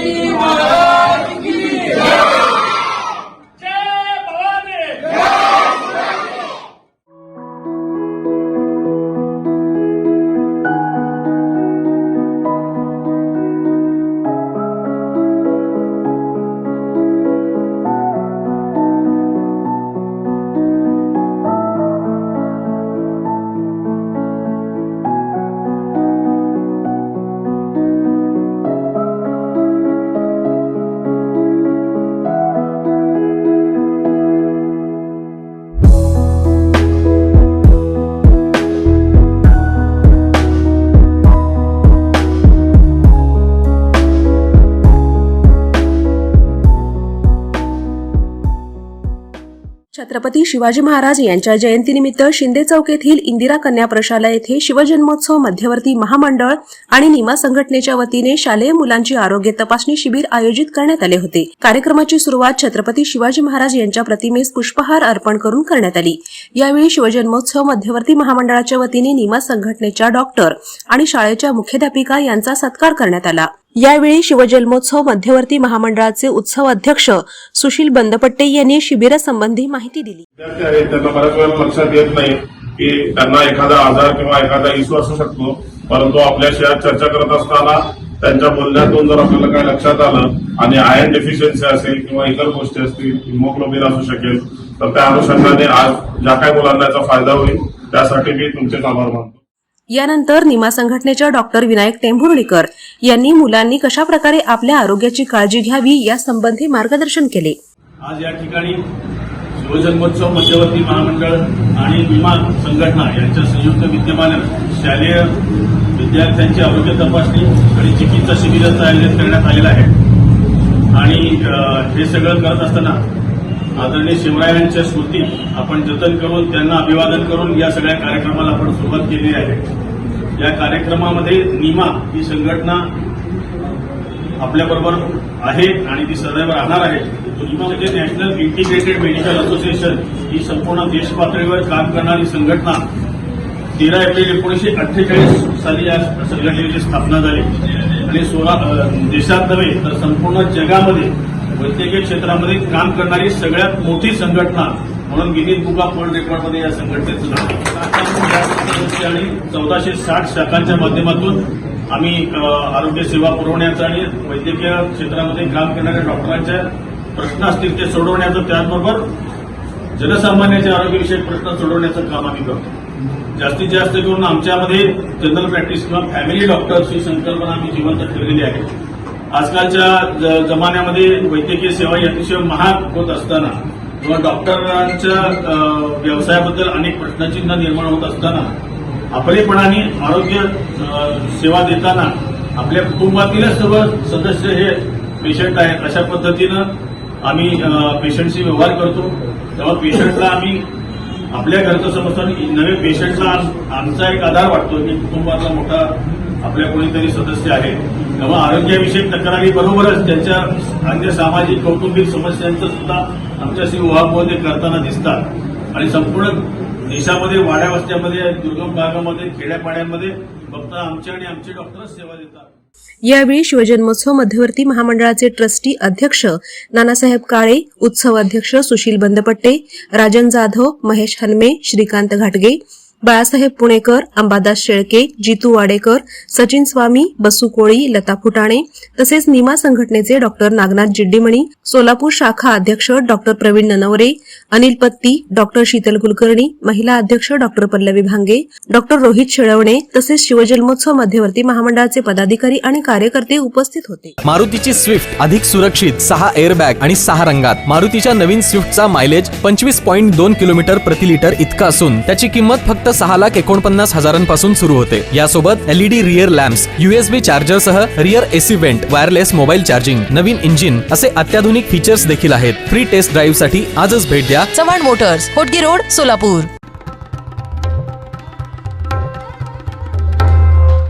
जय छत्रपती शिवाजी महाराज यांच्या जयंतीनिमित्त शिंदे चौक येथील इंदिरा कन्या प्रशाला येथे शिवजन्मोत्सव मध्यवर्ती महामंडळ आणि निमा संघटनेच्या वतीने शालेय मुलांची आरोग्य तपासणी शिबिर आयोजित करण्यात आले होते. कार्यक्रमाची सुरुवात छत्रपती शिवाजी महाराज यांच्या प्रतिमेस पुष्पहार अर्पण करून करण्यात आली. यावेळी शिवजन्मोत्सव मध्यवर्ती महामंडळाच्या वतीने निमा संघटनेच्या डॉक्टर आणि शाळेच्या मुख्याध्यापिका यांचा सत्कार करण्यात आला. यावेळी शिवजन्मोत्सव मध्यवर्ती महामंडळाचे उत्सव अध्यक्ष सुशील बंदपट्टे यांनी शिबिरासंबंधी माहिती दिली. त्यांना बऱ्याच वेळा लक्षात येत नाही की त्यांना एखादा आजार किंवा एखादा इश्यू असू शकतो. परंतु आपल्याशी आज चर्चा करत असताना त्यांच्या बोलण्यातून जर आपल्याला काय लक्षात आलं आणि आयर्न डेफिशियन्सी असेल किंवा इतर गोष्टी असतील हिमोग्लोबिन असू शकेल तर त्या अनुषंगाने आज ज्या काही मुलांना याचा फायदा होईल त्यासाठी मी तुमचे आभार मानतो. यानंतर निमा संघटनेच्या डॉक्टर विनायक टेंभुर्णीकर यांनी मुलांनी कशा प्रकारे आपल्या आरोग्याची काळजी घ्यावी यासंबंधी मार्गदर्शन केले. आज या ठिकाणी शिवजन्मोत्सव मध्यवर्ती महामंडळ आणि विमा संघटना यांच्या संयुक्त विद्यमानं शालेय विद्यार्थ्यांची आरोग्य तपासणी आणि चिकित्सा शिबिराचं आयोजन करण्यात आलेलं आहे. आणि हे सगळं करत असताना आदरणीय शिवरायांच्या स्मृती आपण जतन करून त्यांना अभिवादन करून या सगळ्या कार्यक्रमाला आपण सुरुवात केली आहे. या कार्यक्रमामध्ये निमा ही संघटना आपल्याबरोबर आहे आणि ती सदैव राहणार आहे. निमा म्हणजे नॅशनल इंटिग्रेटेड मेडिकल असोसिएशन ही संपूर्ण देश पातळीवर काम करणारी संघटना. तेरा एप्रिल एकोणीसशे अठ्ठेचाळीस साली या संघटनेची स्थापना झाली. आणि सोळा देशात नव्हे तर संपूर्ण जगामध्ये वैद्यकीय क्षेत्रामध्ये काम करणारी सगळ्यात मोठी संघटना म्हणून गिनीज बुक ऑफ वर्ल्ड रेकॉर्डमध्ये या संघटनेचं नाव आणि चौदाशे साठ शाखांच्या माध्यमातून आम्ही आरोग्य सेवा पुरवण्याचं आणि वैद्यकीय क्षेत्रामध्ये काम करणाऱ्या डॉक्टरांच्या प्रश्न असतील ते सोडवण्याचं त्याचबरोबर जनसामान्याचे आरोग्यविषयक प्रश्न सोडवण्याचं काम आम्ही करतो. जास्तीत जास्त करून आमच्यामध्ये जनरल प्रॅक्टिस किंवा फॅमिली डॉक्टर्स ही संकल्पना आम्ही जिवंत ठेवलेली आहे. आजकालच्या ज- जमान्यामध्ये वैद्यकीय सेवा ही अतिशय महाग होत असताना किंवा डॉक्टरांच्या व्यवसायाबद्दल अनेक प्रश्नचिन्ह निर्माण होत असताना आपलेपणाने आरोग्य सेवा देताना आपल्या कुटुंबातीलच सर्व सदस्य हे पेशंट आहेत. अशा पद्धतीनं आम्ही पेशंटशी व्यवहार करतो. तेव्हा पेशंटला आम्ही आपल्या घरचं समजतो आणि नवे पेशंटला आम- आमचा एक आधार वाटतो की कुटुंबातला मोठा आपल्या कोणीतरी सदस्य आहे. तेव्हा आरोग्याविषयक तक्रारी बरोबरच त्यांच्या अन्य सामाजिक कौटुंबिक समस्यांचं सुद्धा आमच्याशी उहापोह करताना दिसतात आणि संपूर्ण देशामध्ये वाड्या वस्त्यामध्ये दुर्गम भागामध्ये खेड्यापाड्यांमध्ये फक्त आमचे आणि आमचे डॉक्टरच सेवा देतात यावेळी शिवजन्मोत्सव मध्यवर्ती महामंडळाचे ट्रस्टी अध्यक्ष नानासाहेब काळे उत्सव अध्यक्ष सुशील बंदपट्टे राजन जाधव महेश हनमे श्रीकांत घाटगे बाळासाहेब पुणेकर अंबादास शेळके जितू वाडेकर सचिन स्वामी बसू कोळी लता फुटाणे तसेच निमा संघटनेचे डॉक्टर नागनाथ जिड्डीमणी सोलापूर शाखा अध्यक्ष डॉक्टर प्रवीण ननवरे अनिल पत्ती डॉक्टर शीतल कुलकर्णी महिला अध्यक्ष डॉक्टर पल्लवी भांगे डॉक्टर रोहित शेळवणे तसेच शिवजन्मोत्सव मध्यवर्ती महामंडळाचे पदाधिकारी आणि कार्यकर्ते उपस्थित होते. मारुतीची स्विफ्ट अधिक सुरक्षित सहा एअरबॅग आणि सहा रंगात. मारुतीच्या नवीन स्विफ्टचा मायलेज पंचवीस पॉईंट दोन किलोमीटर प्रति लिटर इतका असून त्याची किंमत फक्त सहा लाख एकोणपन्नास हजारांपासून सुरू होते. यासोबत LED rear lamps USB charger सह rear AC vent wireless mobile charging नवीन इंजिन असे अत्याधुनिक फीचर्स देखील आहेत. फ्री टेस्ट ड्राईव्हसाठी आजच भेट द्या. Chavan motors Hotgi road Solapur.